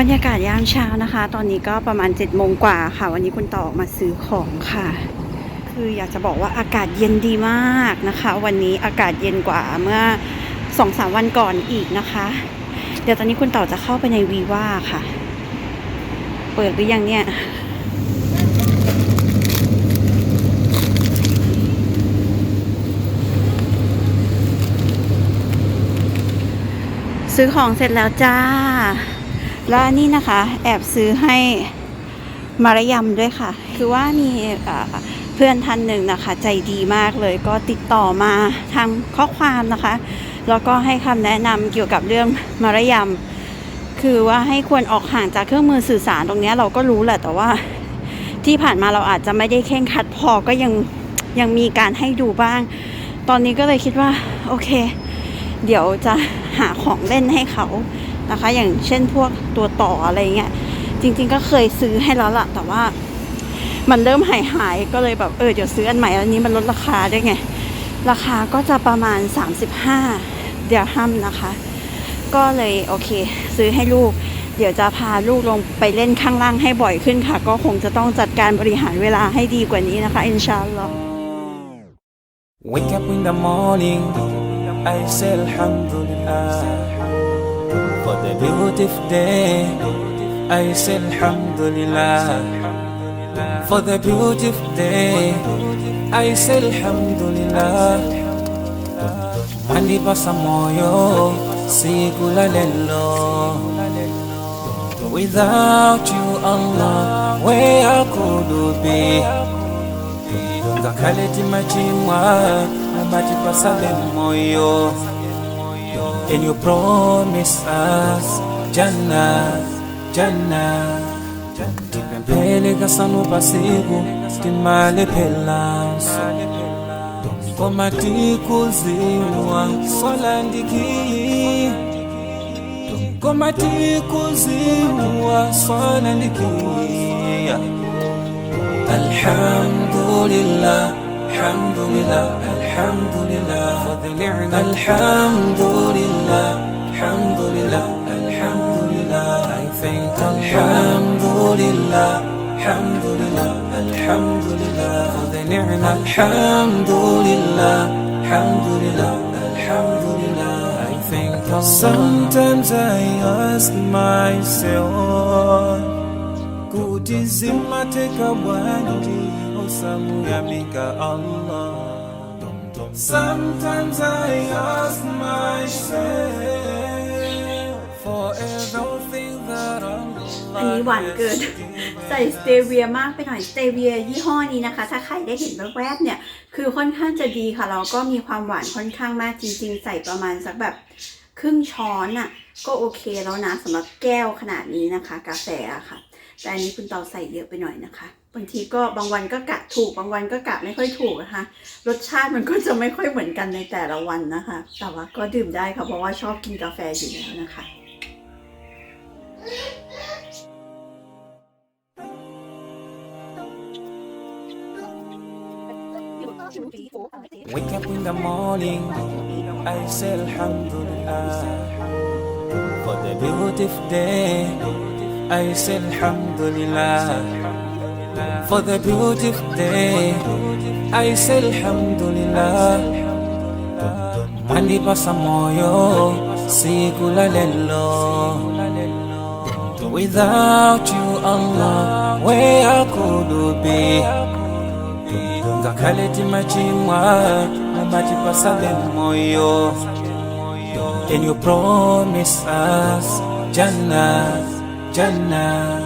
บรรยากาศยามเช้านะคะ ตอนนี้ก็ประมาณ7จ็ดโมงกว่าค่ะ วันนี้คุณต่อออกมาซื้อของค่ะ คืออยากจะบอกว่าอากาศเย็นดีมากนะคะ วันนี้อากาศเย็นกว่าเมื่อสองสามวันก่อนอีกนะคะ เดี๋ยวตอนนี้คุณต่อจะเข้าไปในวีว่าค่ะ เปิดหรือยังเนี่ยซื้อของเสร็จแล้วจ้า แล้วนี่นะคะแอบซื้อให้มารยำด้วยค่ะ คือว่ามีเพื่อนท่านหนึ่งนะคะ ใจดีมากเลยก็ติดต่อมาทางข้อความนะคะ แล้วก็ให้คำแนะนำเกี่ยวกับเรื่องมารยำคือว่าให้ควรออกห่างจากเครื่องมือสื่อสารตรงเนี้ยเราก็รู้แหละแต่ว่าที่ผ่านมาเราอาจจะไม่ได้เข่งคัดพอก็ยังยังมีการให้ดูบ้าง ตอนนี้ก็เลยคิดว่า โอเค เดี๋ยวจะหาของเล่นให้เขา นะคะ อย่างเช่นพวกตัวต่ออะไรเงี้ยจริง ๆ ก็เคยซื้อให้แล้วล่ะ แต่ว่า มันเริ่มหายหายๆก็เลยแบบเออเดี๋ยวซื้ออันใหม่อันนี้มันลดราคาด้วยไง ราคาก็จะประมาณ 35 เดียร์ฮัมนะคะ ก็เลยโอเค ซื้อให้ลูก เดี๋ยวจะพาลูกลงไปเล่นข้างล่างให้บ่อยขึ้นค่ะ ก็คงจะต้องจัดการบริหารเวลาให้ดีกว่านี้นะคะอินชาอัลลอฮ์ Wake up in the morning, I say Alhamdulillah beautiful day. I say Alhamdulillah for the beautiful day. I say Alhamdulillah. Mandi pasa moyo, siku la lelo. Without you, Allah, where I could be. ngakhale timachimwa amatipasale moyo and you promise us Jannah, Jannah. Tipempeleka sanu pasiku timale pelanso koma tikuziwa solandikiyi koma tikuziwa solandikiya alhamdulillah. الحمد لله الحمد لله for the ni'mah الحمد لله الحمد لله الحمد لله I think الحمد لله الحمد لله الحمد لله for the ni'mah الحمد لله الحمد لله الحمد لله I think sometimes I ask myself kuti zimateka bwanji osamuyamika allah sometimes i ask myself for everything that allah อันนี้หวานเกิน ใส่สเตเวียมากไปหน่อย สเตเวียยี่ห้อนี้นะคะ ถ้าใครได้เห็นแวบๆเนี่ย คือค่อนข้างจะดีค่ะแล้วก็มีความหวานค่อนข้างมากจริง ๆ ใส่ประมาณสักแบบครึ่งช้อนอะ่ะ ก็โอเคแล้วนะสำหรับแก้วขนาดนี้นะคะ กาแฟอะค่ะ แต่อันนี้คุณเตาใส่เยอะไปหน่อยนะคะ บางทีก็บางวันก็กะถูกบางวันก็กะไม่ค่อยถูกนะคะ รสชาติมันก็จะไม่ค่อยเหมือนกันในแต่ละวันนะคะ แต่ว่าก็ดื่มได้ค่ะเพราะว่าชอบกินกาแฟอยู่แล้วนะคะ for the beautiful day. I say Alhamdulillah for the beautiful day. I say Alhamdulillah. Mani pasa moyo, siku la lelo. Without you, Allah, where I could be. ngakhale timachimwa pasa moyo Can you promise us jannah jannah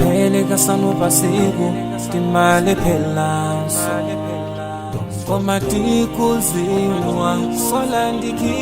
tipempeleka sanu pasiku timale phelanso koma tikuziwa solandiki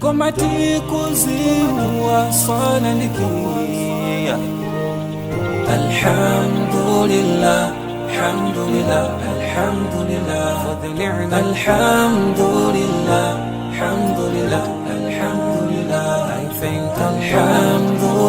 koma tikuziwa solandikiya الحمد لله الحمد لله الحمد لله for the ni'mah الحمد لله الحمد لله الحمد لله I think الحمد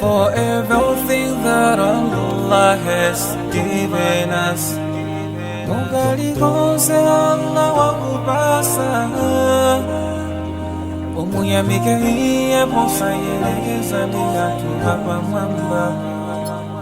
for everything that Allah has given us. Mungali konse Allah wakupasa Umuyamike iye posa yelekeza ndingatu hapa mwamba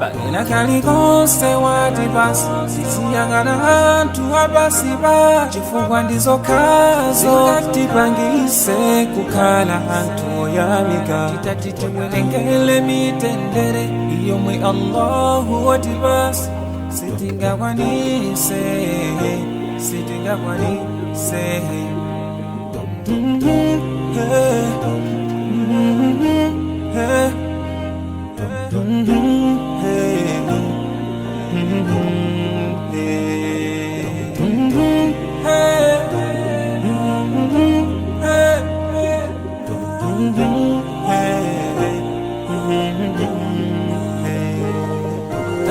bagena bagenakalikoose watipasi sisiyang'ana tuwapasipa chifukwa ndizo kazo tipangise kukhala anthu oyamika titati timwerengele mitendere iyomwe allahu watipasi sitingakwanise sitingakwanise Mm-hmm.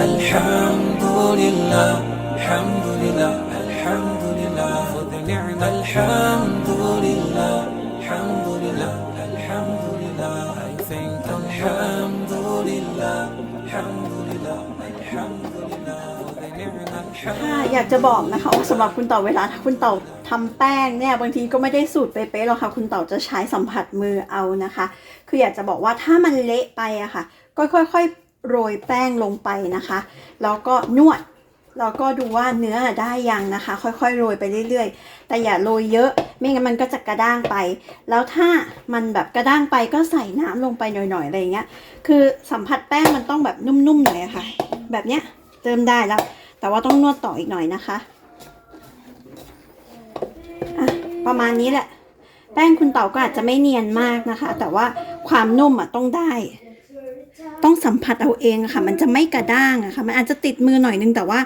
الحمد لله. الحمد لله. الحمد لله. the نعمة الحمد ค่ะอยากจะบอกนะคะว่าสำหรับคุณเต่าเวลาถ้าคุณเต่าทำแป้งเนี่ยบางทีก็ไม่ได้สูตรเป๊ะๆหรอกค่ะ คุณเต่าจะใช้สัมผัสมือเอานะคะ คืออยากจะบอกว่าถ้ามันเละไปอะค่ะ ก็ค่อยๆโรยแป้งลงไปนะคะ แล้วก็นวดแล้วก็ดูว่าเนื้อได้ยังนะคะ ค่อยๆโรยไปเรื่อยๆ แต่อย่าโรยเยอะไม่งั้นมันก็จะกระด้างไป แล้วถ้ามันแบบกระด้างไปก็ใส่น้ำลงไปหน่อยๆอะไรเงี้ยคือสัมผัสแป้งมันต้องแบบนุ่มๆหน่อยะค่ะ แบบเนี้ยเติมได้แล้ว แต่ว่าต้องนวดต่ออีกหน่อยนะคะอะประมาณนี้แหละ แป้งคุณเต่าก็อาจจะไม่เนียนมากนะคะ แต่ว่าความนุ่มอะต้องได้ ต้องสัมผัสเอาเองอะค่ะ มันจะไม่กระด้างอะค่ะ มันอาจจะติดมือหน่อยนึงแต่ว่า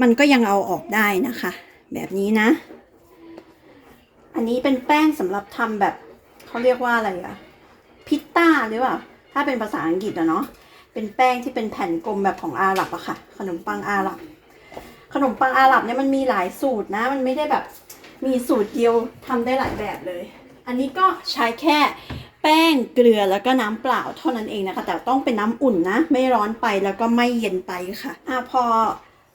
มันก็ยังเอาออกได้นะคะ แบบนี้นะ อันนี้เป็นแป้งสำหรับทำแบบเขาเรียกว่าอะไรอะพิตต้าหรือเปล่า ถ้าเป็นภาษาอังกฤษอะเนาะ เป็นแป้งที่เป็นแผ่นกลมแบบของอาหรับอะค่ะ ขนมปังอาหรับ ขนมปังอาหรับเนี่ยมันมีหลายสูตรนะ มันไม่ได้แบบมีสูตรเดียวทำได้หลายแบบเลย อันนี้ก็ใช้แค่แป้งเกลือแล้วก็น้ำเปล่าเท่านั้นเองนะคะ แต่ต้องเป็นน้ำอุ่นนะ ไม่ร้อนไปแล้วก็ไม่เย็นไปค่ะอะพอ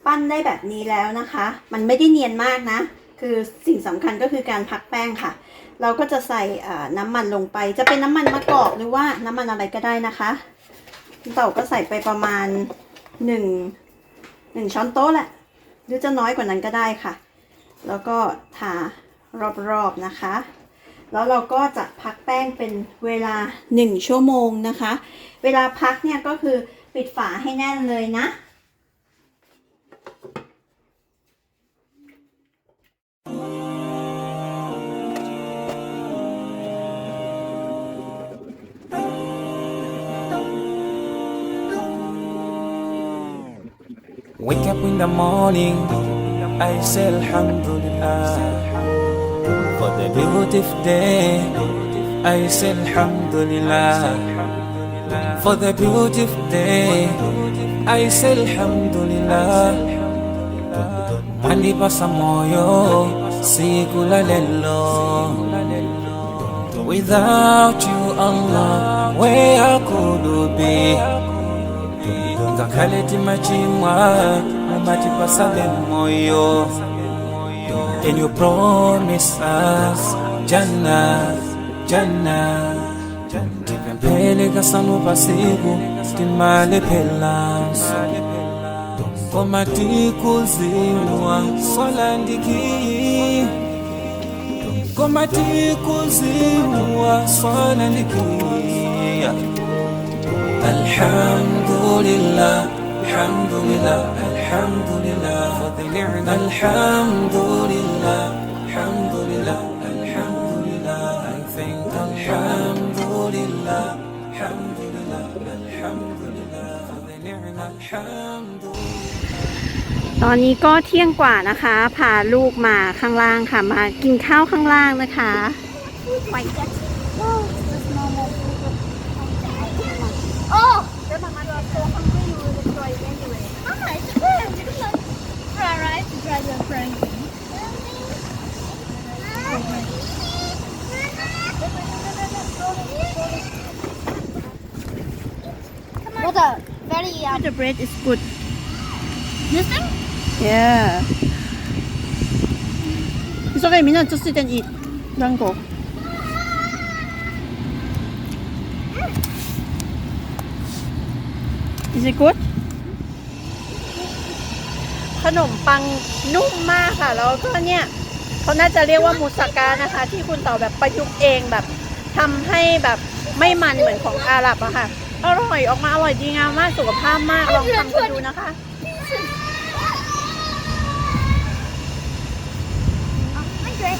ปั้นได้แบบนี้แล้วนะคะ มันไม่ได้เนียนมากนะ คือสิ่งสำคัญก็คือการพักแป้งค่ะ เราก็จะใส่น้ำมันลงไป จะเป็นน้ำมันมะกอกหรือว่าน้ำมันอะไรก็ได้นะคะเต่าก็ใส่ไปประมาณหนึ่งหนึ่งช้อนโต๊ะแหละ หรือจะน้อยกว่านั้นก็ได้ค่ะ แล้วก็ทารอบๆนะคะ แล้วเราก็จะพักแป้งเป็นเวลา 1 ชั่วโมงนะคะ เวลาพักเนี่ยก็คือปิดฝาให้แน่นเลยนะ Wake up in the morning, I say Alhamdulillah. For the beautiful day, I say Alhamdulillah. For the beautiful day, I say Alhamdulillah. Manipasa moyo, sikula lelo. Without you, Allah, where could be? khaleti machimwa amatipasale moyo. Can you promise us Jannah, Jannah Tipempeleka sanu pasiku stimale pelanso komatikuziwa solandiki komatikuziwa solandikia الحمد لله الحمد لله الحمد لله for the نعمة الحمد لله الحمد لله الحمد لله I think الحمد لله الحمد لله الحمد لله for the نعمة الحمد ตอนนี้ก็เที่ยงกว่านะคะ พาลูกมาข้างล่างค่ะ มากินข้าวข้างล่างนะคะ so hungry you will enjoy it anyway. It's good. It's good. Alright, to try your friend. What a very um, The bread is good this thing? Yeah It's okay Mina just sit and eat Don't go Is it good ขนมปังนุ่มมากค่ะ แล้วก็เนี่ยเขาน่าจะเรียกว่ามูสกานะคะ ที่คุณต่อแบบประยุกต์เองแบบทำให้แบบไม่มันเหมือนของอาหรับอะค่ะ อร่อยออกมาอร่อยดีงามมากสุขภาพมากลองทำกันดูนะคะ hundred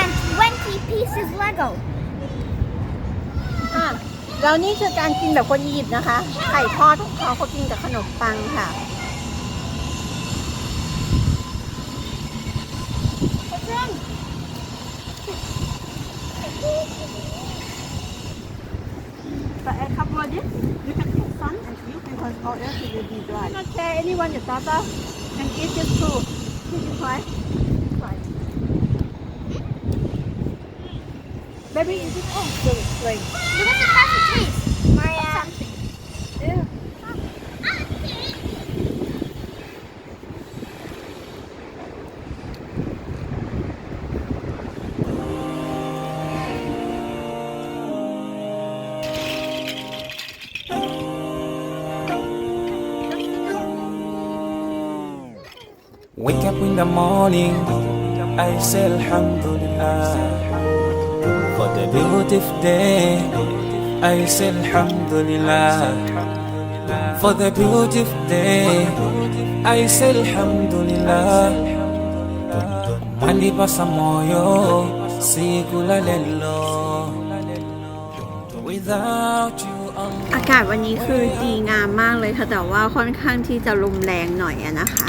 and twenty pieces Lego. อะแล้วนี่คือการกินแบบคนอียิปต์นะคะ ไข่ทอดของเขาเขากินกับขนมปังค่ะ What's wrong? But a couple of this, you can take some and eat because all else it will be dry. Not share anyone your daughter and eat this too. Did you try? Try. Baby, is it oh, good, great. Because in the morning, I say Alhamdulillah. For the beautiful day, I say Alhamdulillah. For the beautiful day, I say Alhamdulillah. Mandi pa sa moyo, sigula lelo. Without you, อากาศวันนี้คือดีงามมากเลยค่ะ แต่ว่าค่อนข้างที่จะลมแรงหน่อยอะนะคะ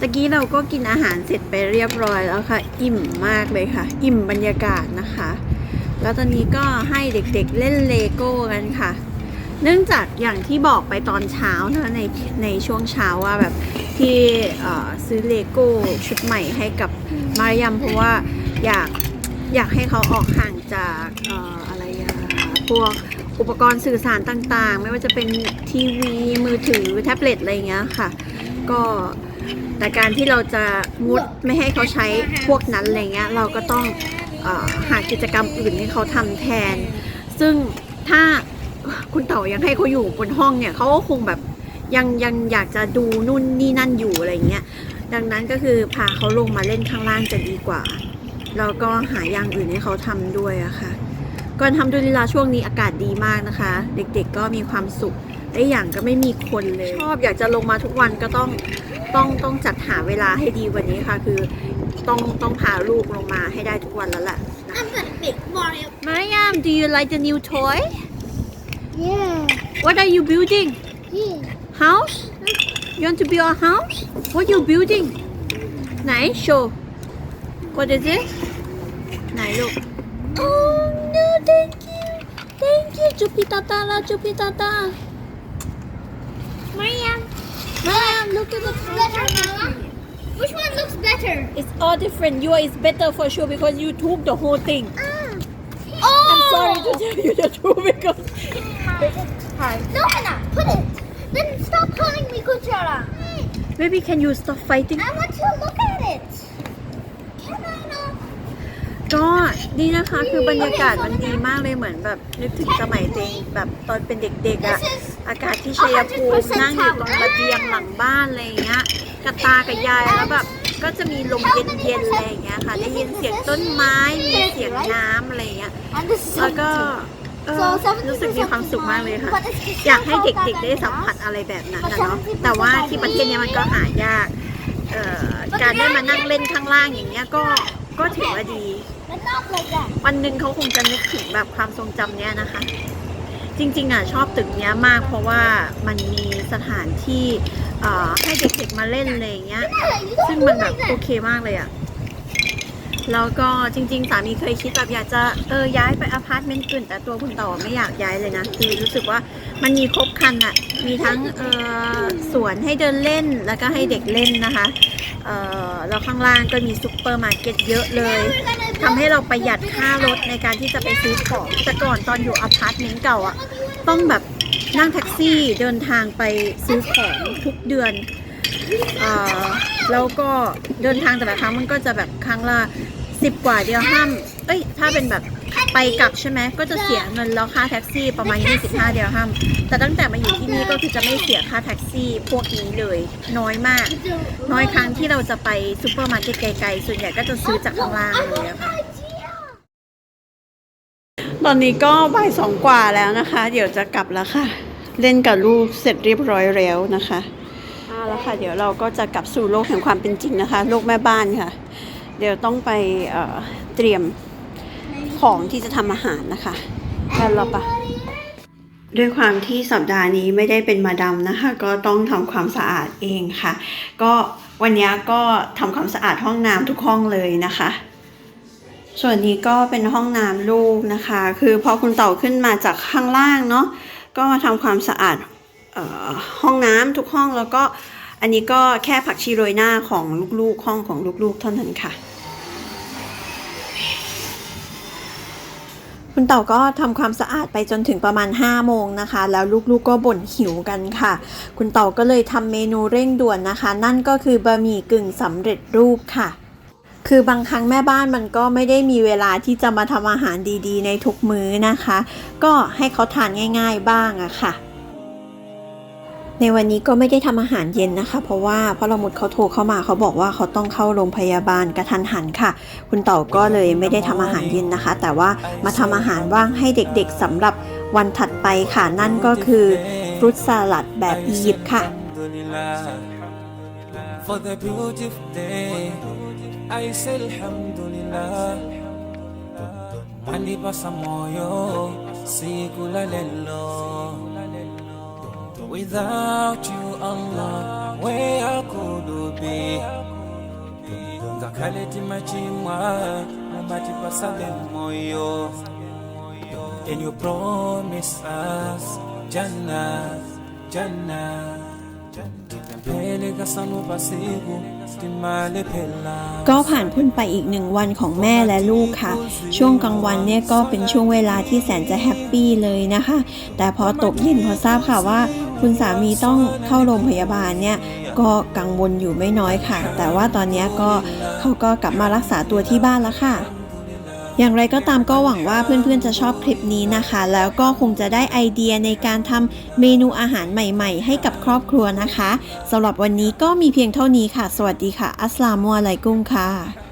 ตะกี้เราก็กินอาหารเสร็จไปเรียบร้อยแล้วค่ะ อิ่มมากเลยค่ะ อิ่มบรรยากาศนะคะ แล้วตอนนี้ก็ให้เด็กๆเล่นเลโก้กันค่ะ เนื่องจากอย่างที่บอกไปตอนเช้านะในในช่วงเช้าว่าแบบที่ซื้อเลโก้ชุดใหม่ให้กับมารยมเพราะว่าอยากอยากให้เขาออกห่างจากอออะไรอะพวกอุปกรณ์สื่อสารต่างๆ ไม่ว่าจะเป็นทีวีมือถือแท็บเล็ตอะไรเงี้ยค่ะ ก็ แต่การที่เราจะงดไม่ให้เขาใช้พวกนั้นอะไรเงี้ยเราก็ต้องอหากิจกรรมอื่นให้เขาทำแทน ซึ่งถ้าคุณเต๋ายังให้เขาอยู่บนห้องเนี่ยเขาก็คงแบบยังยังอยากจะดูนู่นนี่นั่นอยู่อะไรเงี้ยดังนั้นก็คือพาเขาลงมาเล่นข้างล่างจะดีกว่าแล้วก็หาอย่างอื่นให้เขาทำด้วยอะค่ะก่อนทำดุลิลาช่วงนี้อากาศดีมากนะคะ เด็กๆก็มีความสุขและอย่างก็ไม่มีคนเลย ชอบอยากจะลงมาทุกวันก็ต้อง ต้องต้องจัดหาเวลาให้ดีกว่านี้ค่ะ คือต้องต้องพาลูกลงมาให้ได้ทุกวันแล้วแหละ I'm gonna make Mario. Mariam do you like the new toy Yeah. What are you building Yeah. House You want to build a house What you building ไหน show What is it ไหนลูก Oh no thank you Thank you จูปิตาตาละจูปิตาตา Mariam. Mariam look at the Better, Mama. Which one looks better? It's all different yours is better for sure because you took the whole thing. Ah. I'm Oh. sorry to tell you the truth because No, Hannah, put it. Then stop calling me Kuchara. Maybe can you stop fighting I want to look at it. Can I not? ก็ดีนะคะคือบรรยากาศมันดีมากเลยเหมือนแบบนึกถึงสมัยตัวเองแบบตอนเป็นเด็กๆอะ This is อากาศที่ชัยภูมินั่งอยู่ตรงระเบียงหลังบ้านอะไรอย่างเงี้ยกับตากับยายแล้วแบบก็จะมีลมเย็นๆอะไรอย่างเงี้ยค่ะได้ยินเสียงต้นไม้มีเสียงน้ำอะไรอย่างเงี้ย and this is แล้วก็เออ So 70%รู้สึกมีความสุขมากเลยค่ะ But it's อยากให้เด็กๆได้สัมผัสอะไรแบบนั้นนะเนาะแต่ว่าที่ประเทศเนี้ยมันก็หายากเอ่อการได้มานั่งเล่นข้างล่างอย่างเงี้ยก็ก็ถือว่าดี But not like that. วันหนึ่งเขาคงจะนึกถึงแบบความทรงจำเนี้ยนะคะ จริงๆอะชอบตึกเนี้ยมากเพราะว่ามันมีสถานที่เอ่อให้เด็กๆมาเล่นอะไรอย่างเงี้ย ซึ่งมันแบบโอเคมากเลยอะ แล้วก็จริง ๆ สามีเคยคิดแบบอยากจะเออย้ายไปอพาร์ตเมนต์อื่นแต่ตัวคุณต่อไม่อยากย้ายเลยนะคือรู้สึกว่ามันมีครบครันอะมีทั้งเออสวนให้เดินเล่นแล้วก็ให้เด็กเล่นนะคะเออแล้วข้างล่างก็มีซุปเปอร์มาร์เก็ตเยอะเลยทำให้เราประหยัดค่ารถในการที่จะไปซื้อของแต่ก่อนตอนอยู่อพาร์ตเมนต์เก่าอะต้องแบบนั่งแท็กซี่เดินทางไปซื้อของทุกเดือนอ่า แล้วก็เดินทางแต่ละครั้งมันก็จะแบบครั้งละสิบกว่าเดียวห้าม เอ้ย ถ้าเป็นแบบไปกลับใช่ไหมก็จะเสียเงินแล้วค่าแท็กซี่ประมาณ 25 เดียวห้าม แต่ตั้งแต่มาอยู่ที่นี่ก็คือจะไม่เสียค่าแท็กซี่พวกนี้เลย น้อยมาก น้อยครั้งที่เราจะไปซูเปอร์มาร์เก็ตไกลๆ ส่วนใหญ่ก็จะซื้อจากข้างล่างเลยอะค่ะตอนนี้ก็บ่ายสองกว่าแล้วนะคะ เดี๋ยวจะกลับแล้วค่ะ เล่นกับลูกเสร็จเรียบร้อยแล้วนะคะ เอาละค่ะ เดี๋ยวเราก็จะกลับสู่โลกแห่งความเป็นจริงนะคะ โลกแม่บ้านค่ะ เดี๋ยวต้องไปเเตรียมของที่จะทำอาหารนะคะแล้วเราปะด้วยความที่สัปดาห์นี้ไม่ได้เป็นมาดามนะคะ ก็ต้องทำความสะอาดเองค่ะ ก็วันนี้ก็ทำความสะอาดห้องน้ำทุกห้องเลยนะคะ ส่วนนี้ก็เป็นห้องน้ำลูกนะคะ คือพอคุณเต่าขึ้นมาจากข้างล่างเนาะก็มาทำความสะอาด ห้องน้ำทุกห้องแล้วก็อันนี้ก็แค่ผักชีโรยหน้าของลูกๆ ห้องของลูกๆ เท่านั้นค่ะ คุณเต่าก็ทำความสะอาดไปจนถึงประมาณ 5 โมงนะคะ แล้วลูกๆก็บ่นหิวกันค่ะ คุณเต่าก็เลยทำเมนูเร่งด่วนนะคะ นั่นก็คือบะหมี่กึ่งสำเร็จรูปค่ะคือบางครั้งแม่บ้านมันก็ไม่ได้มีเวลาที่จะมาทำอาหารดีๆ ในทุกมื้อนะคะ ก็ให้เขาทานง่าย ๆ บ้างอะค่ะ ในวันนี้ก็ไม่ได้ทำอาหารเย็นนะคะ เพราะว่าพ่อละมุดเขาโทรเข้ามาเขาบอกว่าเขาต้องเข้าโรงพยาบาลกระทันหันค่ะ คุณเต่าก็เลยไม่ได้ทำอาหารเย็นนะคะ แต่ว่ามาทำอาหารว่างให้เด็กๆสำหรับวันถัดไปค่ะ นั่นก็คือฟรุตสลัดแบบอียิปต์ค่ะ For the beautiful day, I say Alhamdulillah. Andi pasa moyo, siku la lelo. Without you, Allah, where I could be. Ngakaleti machimwa, nabati pasabe moyo. And you promise us Jannah, Jannah phela ก็ผ่านพ้นไปอีกหนึ่งวันของแม่และลูกค่ะ ช่วงกลางวันเนี่ยก็เป็นช่วงเวลาที่แสนจะแฮปปี้เลยนะคะ แต่พอตกเย็นพอทราบค่ะว่า คุณสามีต้องเข้าโรงพยาบาลเนี่ยก็กังวลอยู่ไม่น้อยค่ะ แต่ว่าตอนนี้ก็เขาก็กลับมารักษาตัวที่บ้านแล้วค่ะ อย่างไรก็ตามก็หวังว่าเพื่อนๆจะชอบคลิปนี้นะคะ แล้วก็คงจะได้ไอเดียในการทำเมนูอาหารใหม่ๆ ให้กับครอบครัวนะคะสำหรับวันนี้ก็มีเพียงเท่านี้ค่ะ สวัสดีค่ะ อัสลามุอะลัยกุมค่ะ